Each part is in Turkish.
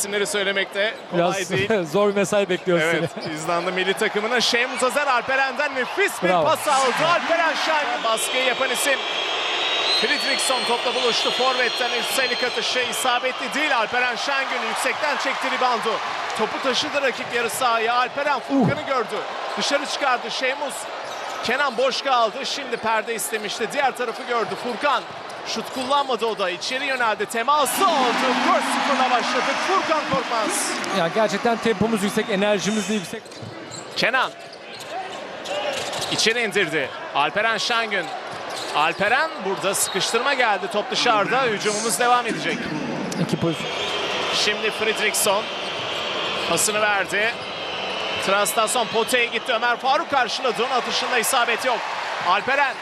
isimleri söylemekte kolay Biraz değil. zor bir mesai bekliyoruz Evet, İzlanda milli takımına Şehmuz Azer Alperen'den nefis bir Bravo. pas aldı. Alperen Şahin baskıyı yapan isim. Fridriksson topla buluştu. Forvet'ten üstelik atışı isabetli değil. Alperen Şengün yüksekten çekti ribandu. Topu taşıdı rakip yarı sahaya. Alperen Furkan'ı gördü. Dışarı çıkardı Şehmuz. Kenan boş kaldı. Şimdi perde istemişti. Diğer tarafı gördü. Furkan şut kullanmadı o da. İçeri yöneldi. Teması oldu. 4-0'la başladık. Furkan Korkmaz. Ya gerçekten tempomuz yüksek, enerjimiz de yüksek. Kenan. İçeri indirdi. Alperen Şengün. Alperen burada sıkıştırma geldi. Top dışarıda. Hücumumuz devam edecek. İki pozisyon. Şimdi Fridriksson pasını verdi. Transtasyon potaya gitti. Ömer Faruk karşıladı. Onun atışında isabet yok. Alperen.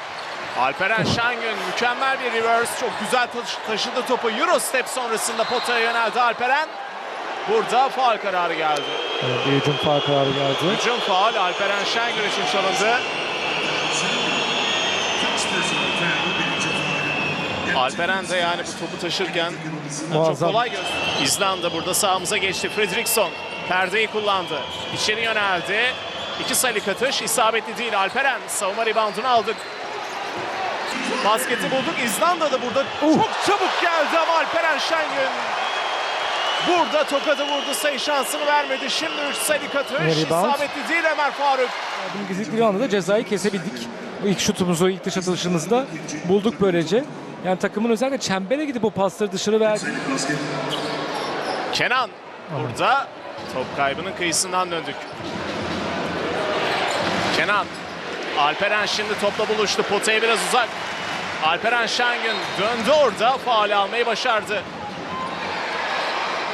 Alperen Şengün mükemmel bir reverse. Çok güzel taşı- taşıdı topu. Euro step sonrasında potaya yöneldi Alperen. Burada faul kararı geldi. Evet, bir hücum faul kararı geldi. Hücum faul Alperen Şengün için çalındı. Alperen de yani bu topu taşırken çok Muazzam. kolay göz. İzlanda burada sağımıza geçti. Fredriksson perdeyi kullandı. İçeri yöneldi. İki sayılık atış isabetli değil Alperen. Savunma reboundunu aldık. Basketi bulduk. İzlanda da burada çok çabuk geldi ama Alperen Şengün burada tokadı vurdu. Sayı şansını vermedi. Şimdi 3 sayılık atış. İsabetli değil Ömer Faruk. Bilgizlik bir anda da cezayı kesebildik. İlk şutumuzu, ilk dış atılışımızda bulduk böylece. Yani takımın özellikle çembere gidip o pasları dışarı verdi. Kenan burada top kaybının kıyısından döndük. Kenan. Alperen şimdi topla buluştu. Potaya biraz uzak. Alperen Şengün döndü orada. Faal almayı başardı.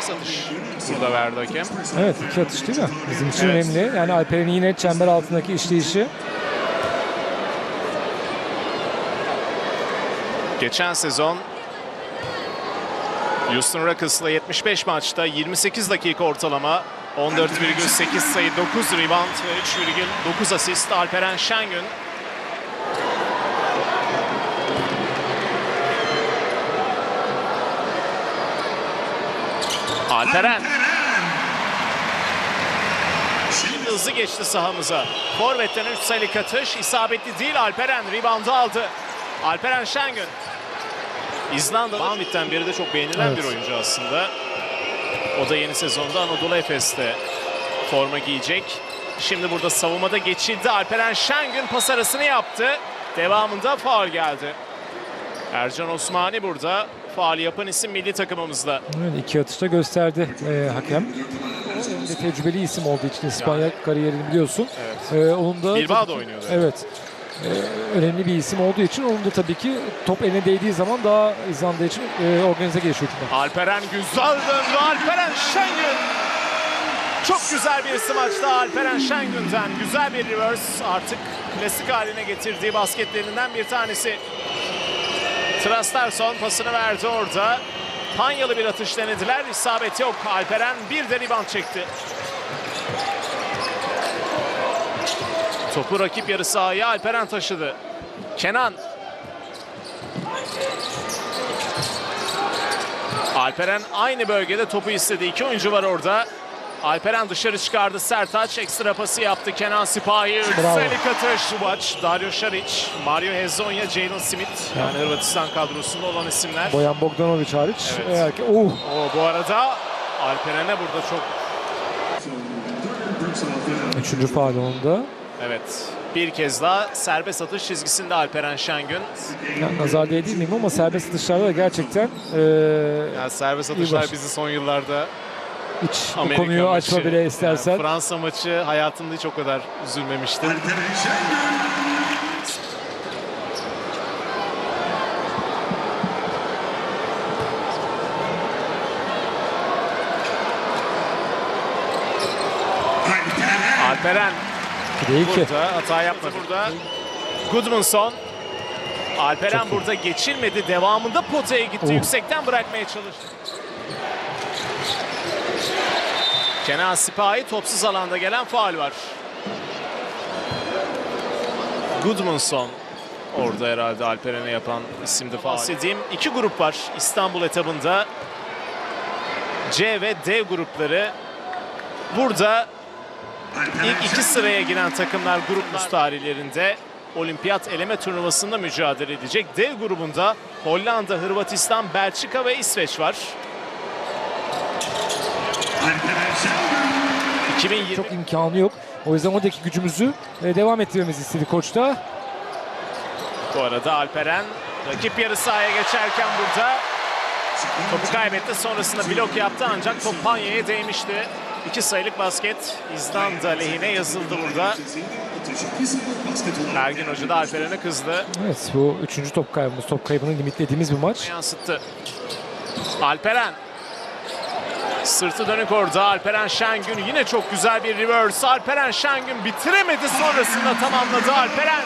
Satış burada verdi hakem. Evet iki atış değil mi? Bizim için Evet. önemli. Yani Alper'in yine çember altındaki işleyişi. Geçen sezon Houston Rockets'la 75 maçta 28 dakika ortalama 14,8 sayı 9 rebound ve 3,9 asist Alperen Şengün. Alperen Şimdi hızlı geçti sahamıza. Forvet'ten 3 sayılık atış. isabetli değil Alperen. Reboundu aldı. Alperen Şengün. İzlanda Banvit'ten beri de çok beğenilen Evet. bir oyuncu aslında. O da yeni sezonda Anadolu Efes'te forma giyecek. Şimdi burada savunmada geçildi. Alperen Şengün pas arasını yaptı. Devamında faul geldi. Ercan Osmani burada. Faal yapan isim milli takımımızda. Evet, iki atışta gösterdi e, hakem. Hem de tecrübeli isim olduğu için İspanya kariyerini biliyorsun. Evet. E, onun da Bilbao'da oynuyordu. Evet. E, önemli bir isim olduğu için onun da tabii ki top eline değdiği zaman daha İzlanda için e, organize gelişiyor. Alperen güzel döndü. Alperen Şengün. Çok güzel bir smaçta Alperen Şengün'den. Güzel bir reverse. Artık klasik haline getirdiği basketlerinden bir tanesi. Trasterson pasını verdi orada. Panyalı bir atış denediler. İsabet yok. Alperen bir de rebound çekti. Topu rakip yarı sahaya Alperen taşıdı. Kenan Alperen aynı bölgede topu istedi. İki oyuncu var orada. Alperen dışarı çıkardı. Sertaç ekstra pası yaptı. Kenan Sipahi. Üstelik atış. Subac, Dario Šarić, Mario Hezonya, Jalen Smith. Yani Hırvatistan kadrosunda olan isimler. Boyan Bogdanovic hariç. Evet. Eğer ki, oh, O bu arada Alperen'e burada çok üçüncü faal onda. evet bir kez daha serbest atış çizgisinde Alperen Şengün. Yani nazar değdiğim miyim ama serbest atışlarda da gerçekten e, Yani serbest İyi atışlar baş- bizi son yıllarda hiç bu Amerika konuyu maçı, açma bile istersen. yani Fransa maçı hayatımda hiç o kadar üzülmemiştim. Alperen iki. burada hata yapmadı. Burada Goodmanson. Alperen burada geçilmedi. Devamında potaya gitti. Oh. Yüksekten bırakmaya çalıştı. Kenan Sipahi topsuz alanda gelen faul var. Goodmanson orada herhalde Alperen'e yapan isimdi faul. Bahsedeyim. İki grup var İstanbul etabında. C ve D grupları. Burada ilk iki sıraya giren takımlar grup tarihlerinde olimpiyat eleme turnuvasında mücadele edecek. D grubunda Hollanda, Hırvatistan, Belçika ve İsveç var. 2020 Çok imkanı yok. O yüzden oradaki gücümüzü e, devam ettirmemizi istedi koç da. Bu arada Alperen rakip yarı sahaya geçerken burada topu kaybetti. Sonrasında blok yaptı ancak top Panya'ya değmişti. İki sayılık basket İzlanda lehine yazıldı burada. Ergin Hoca da Alperen'e kızdı. Evet bu üçüncü top kaybımız. Top kaybını limitlediğimiz bir maç. Yansıttı. Alperen. Sırtı dönük orada. Alperen Şengün yine çok güzel bir reverse. Alperen Şengün bitiremedi sonrasında tamamladı Alperen.